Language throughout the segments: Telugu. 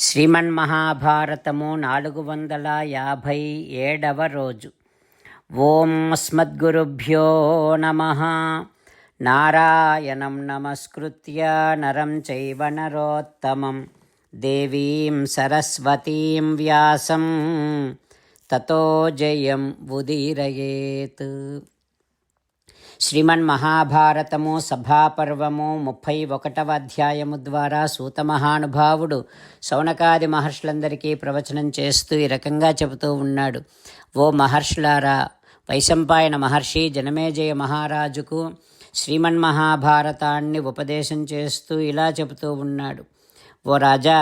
శ్రీమన్మహాభారతము నాలుగు వందల యాభై ఏడవ రోజు. ఓం అస్మద్గురుభ్యో నమ. నారాయణం నమస్కృత్య నరం చైవ నరోత్తమం. దేవీం సరస్వతీం వ్యాసం. తతో జయం ఉదీరయేత్. శ్రీమన్ మహాభారతము సభాపర్వము ముప్పై ఒకటవ అధ్యాయము ద్వారా సూత మహానుభావుడు శౌనకాది మహర్షులందరికీ ప్రవచనం చేస్తూ ఈ రకంగా చెబుతూ ఉన్నాడు. ఓ మహర్షులారా వైశంపాయన మహర్షి జనమేజయ మహారాజుకు శ్రీమన్ మహాభారతాన్ని ఉపదేశం చేస్తూ ఇలా చెబుతూ ఉన్నాడు. ఓ రాజా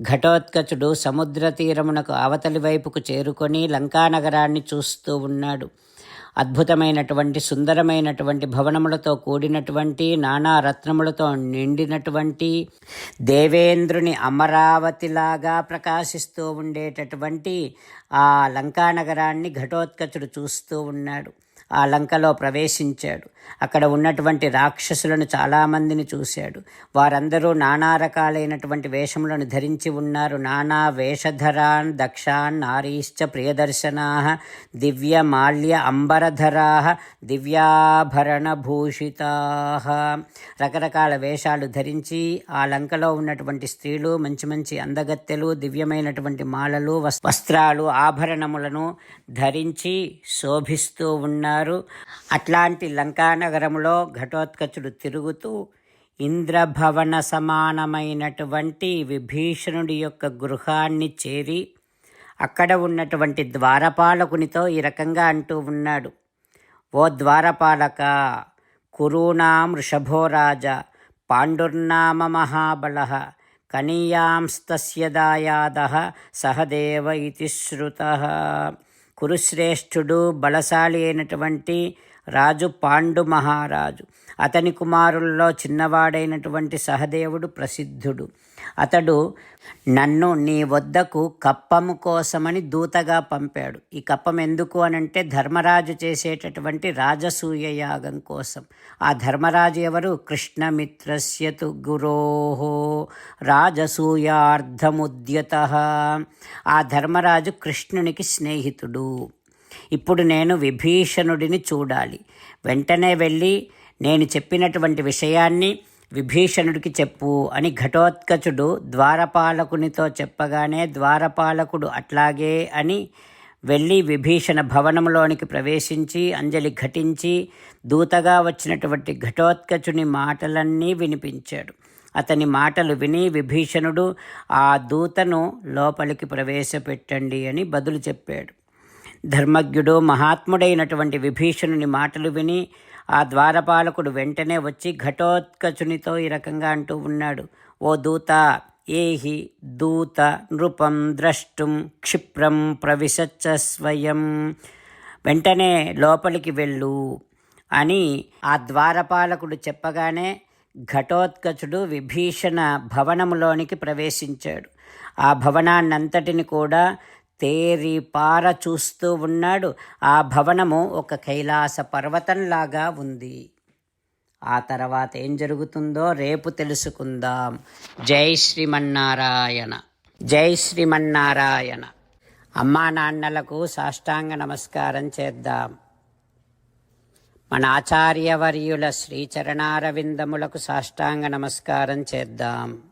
ఘటోత్కచుడు సముద్ర తీరమునకు అవతలి వైపుకు చేరుకొని లంకానగరాన్ని చూస్తూ ఉన్నాడు. అద్భుతమైనటువంటి సుందరమైనటువంటి భవనములతో కూడినటువంటి నానా రత్నములతో నిండినటువంటి దేవేంద్రుని అమరావతిలాగా ప్రకాశిస్తూ ఉండేటటువంటి ఆ లంకానగరాన్ని ఘటోత్కచుడు చూస్తూ ఉన్నాడు. ఆ లంకలో ప్రవేశించాడు. అక్కడ ఉన్నటువంటి రాక్షసులను చాలామందిని చూశాడు. వారందరూ నానా రకాలైనటువంటి వేషములను ధరించి ఉన్నారు. నానా వేషధరాన్ దక్షాన్ నారీశ్చ ప్రియదర్శనా దివ్య మాల్య అంబరధరా దివ్యాభరణ భూషితా రకరకాల వేషాలు ధరించి ఆ లంకలో ఉన్నటువంటి స్త్రీలు మంచి మంచి అందగత్తెలు దివ్యమైనటువంటి మాలలు వస్త్రాలు ఆభరణములను ధరించి శోభిస్తూ ఉన్నారు. అట్లాంటి లంకానగరంలో ఘటోత్కచుడు తిరుగుతూ ఇంద్రభవన సమానమైనటువంటి విభీషణుడి యొక్క గృహాన్ని చేరి అక్కడ ఉన్నటువంటి ద్వారపాలకునితో ఈ రకంగా అంటూ ఉన్నాడు. ఓ ద్వారపాలక కురూణాం వృషభోరాజ పాండుర్నామ మహాబల కనీయాంస్తస్య దాయాద సహదేవ ఇతి శ్రుత కురుశ్రేష్ఠుడు బలశాలి అయినటువంటి రాజు పాండు మహారాజు. అతని కుమారుల్లో చిన్నవాడైనటువంటి సహదేవుడు ప్రసిద్ధుడు. అతడు నన్ను నీ వద్దకు కప్పము కోసమని దూతగా పంపాడు. ఈ కప్పం ఎందుకు అనంటే ధర్మరాజు చేసేటటువంటి రాజసూయ యాగం కోసం. ఆ ధర్మరాజు ఎవరు? కృష్ణమిత్రస్యతు గురోహో రాజసూయార్ధముద్యత ఆ ధర్మరాజు కృష్ణునికి స్నేహితుడు. ఇప్పుడు నేను విభీషణుడిని చూడాలి. వెంటనే వెళ్ళి నేను చెప్పినటువంటి విషయాన్ని విభీషణుడికి చెప్పు అని ఘటోత్కచుడు ద్వారపాలకునితో చెప్పగానే ద్వారపాలకుడు అట్లాగే అని వెళ్ళి విభీషణ భవనంలోనికి ప్రవేశించి అంజలి ఘటించి దూతగా వచ్చినటువంటి ఘటోత్కచుని మాటలన్నీ వినిపించాడు. అతని మాటలు విని విభీషణుడు ఆ దూతను లోపలికి ప్రవేశపెట్టండి అని బదులు చెప్పాడు. ధర్మజ్ఞుడు మహాత్ముడైనటువంటి విభీషణుని మాటలు విని ఆ ద్వారపాలకుడు వెంటనే వచ్చి ఘటోత్కచునితో ఈ రకంగా అంటూ ఉన్నాడు. ఓ దూత ఏహి దూత నృపం ద్రష్టుం క్షిప్రం ప్రవిశచ్చ స్వయం. వెంటనే లోపలికి వెళ్ళు అని ఆ ద్వారపాలకుడు చెప్పగానే ఘటోత్కచుడు విభీషణ భవనములోనికి ప్రవేశించాడు. ఆ భవనాన్నంతటిని కూడా తేరి పార చూస్తూ ఉన్నాడు. ఆ భవనము ఒక కైలాస పర్వతంలాగా ఉంది. ఆ తర్వాత ఏం జరుగుతుందో రేపు తెలుసుకుందాం. జై శ్రీమన్నారాయణ. జై శ్రీమన్నారాయణ. అమ్మా నాన్నలకు సాష్టాంగ నమస్కారం చేద్దాం. మన ఆచార్యవర్యుల శ్రీచరణారవిందములకు సాష్టాంగ నమస్కారం చేద్దాం.